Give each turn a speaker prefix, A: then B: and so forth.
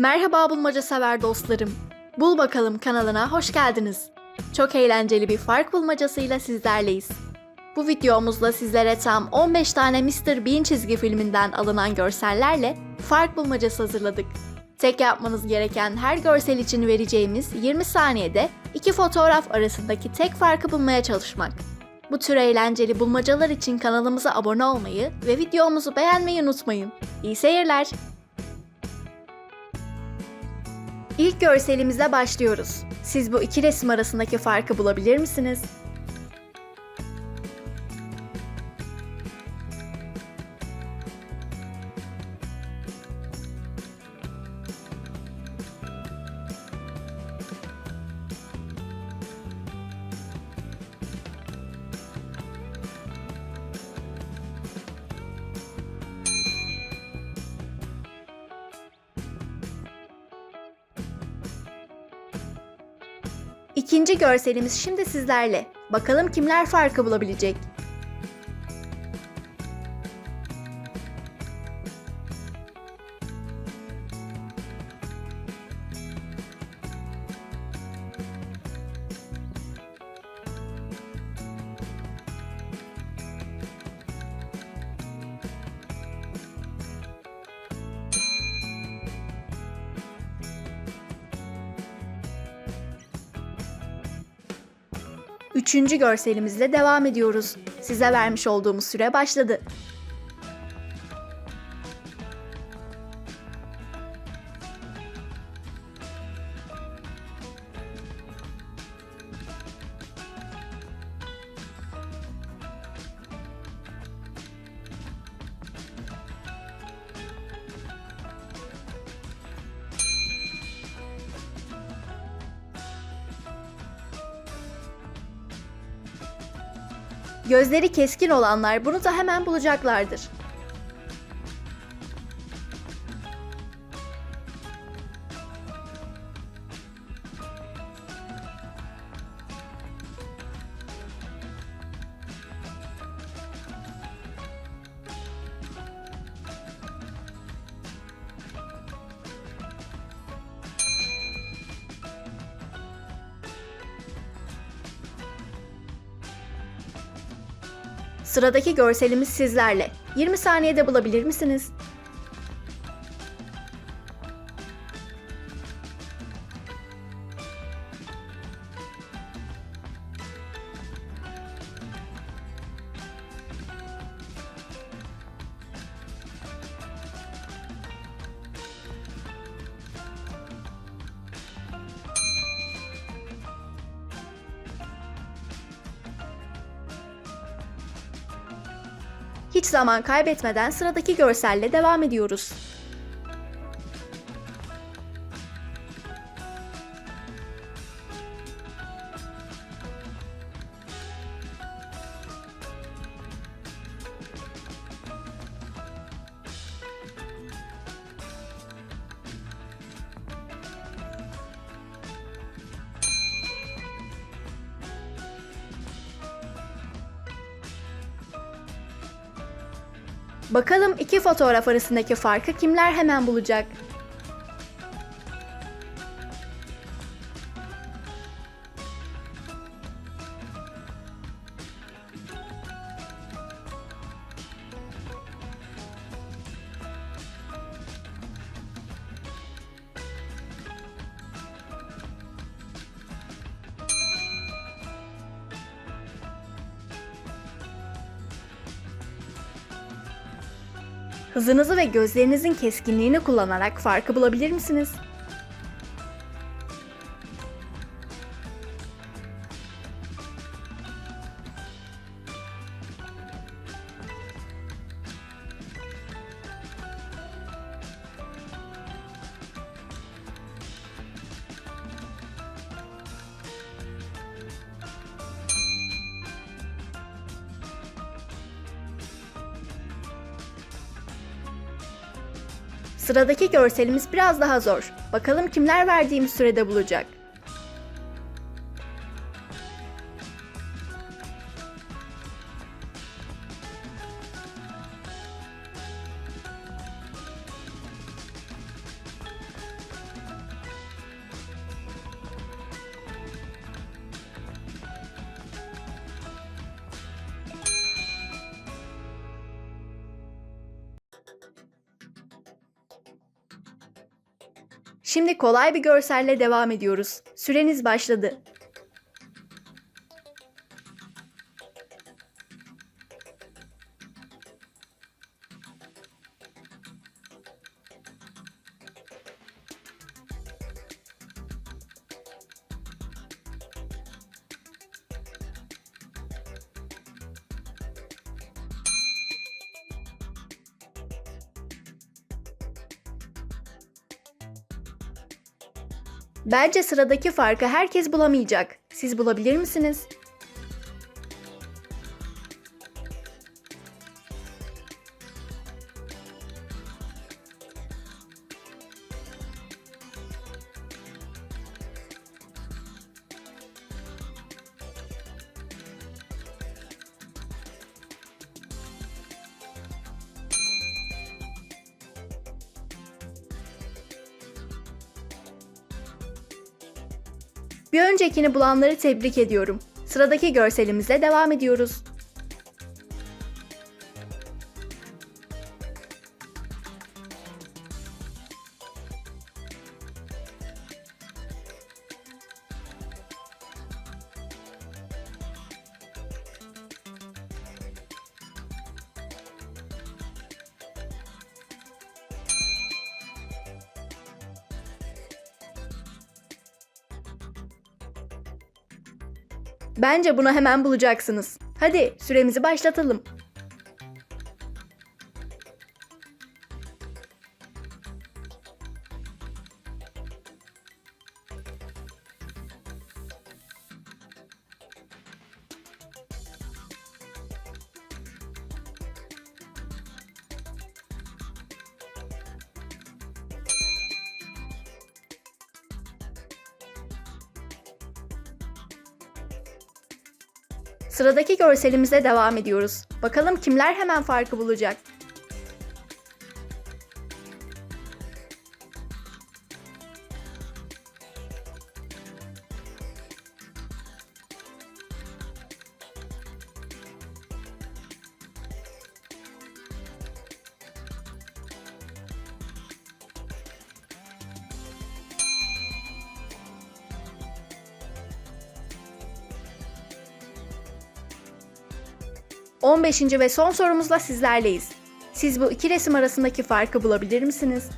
A: Merhaba bulmaca sever dostlarım. Bul bakalım kanalına hoş geldiniz. Çok eğlenceli bir fark bulmacasıyla sizlerleyiz. Bu videomuzda sizlere tam 15 tane Mr. Bean çizgi filminden alınan görsellerle fark bulmacası hazırladık. Tek yapmanız gereken her görsel için vereceğimiz 20 saniyede iki fotoğraf arasındaki tek farkı bulmaya çalışmak. Bu tür eğlenceli bulmacalar için kanalımıza abone olmayı ve videomuzu beğenmeyi unutmayın. İyi seyirler. İlk görselimizle başlıyoruz. Siz bu iki resim arasındaki farkı bulabilir misiniz? İkinci görselimiz şimdi sizlerle. Bakalım kimler farkı bulabilecek? Üçüncü görselimizle devam ediyoruz. Size vermiş olduğumuz süre başladı. Gözleri keskin olanlar bunu da hemen bulacaklardır. Sıradaki görselimiz sizlerle. 20 saniyede bulabilir misiniz? Hiç zaman kaybetmeden sıradaki görselle devam ediyoruz. Bakalım iki fotoğraf arasındaki farkı kimler hemen bulacak? Hızınızı ve gözlerinizin keskinliğini kullanarak farkı bulabilir misiniz? Sıradaki görselimiz biraz daha zor. Bakalım kimler verdiğimiz sürede bulacak. Şimdi kolay bir görselle devam ediyoruz. Süreniz başladı. Bence sıradaki farkı herkes bulamayacak. Siz bulabilir misiniz? Bir öncekini bulanları tebrik ediyorum. Sıradaki görselimizle devam ediyoruz. Bence bunu hemen bulacaksınız. Hadi süremizi başlatalım. Sıradaki görselimize devam ediyoruz. Bakalım kimler hemen farkı bulacak? On beşinci ve son sorumuzla sizlerleyiz. Siz bu iki resim arasındaki farkı bulabilir misiniz?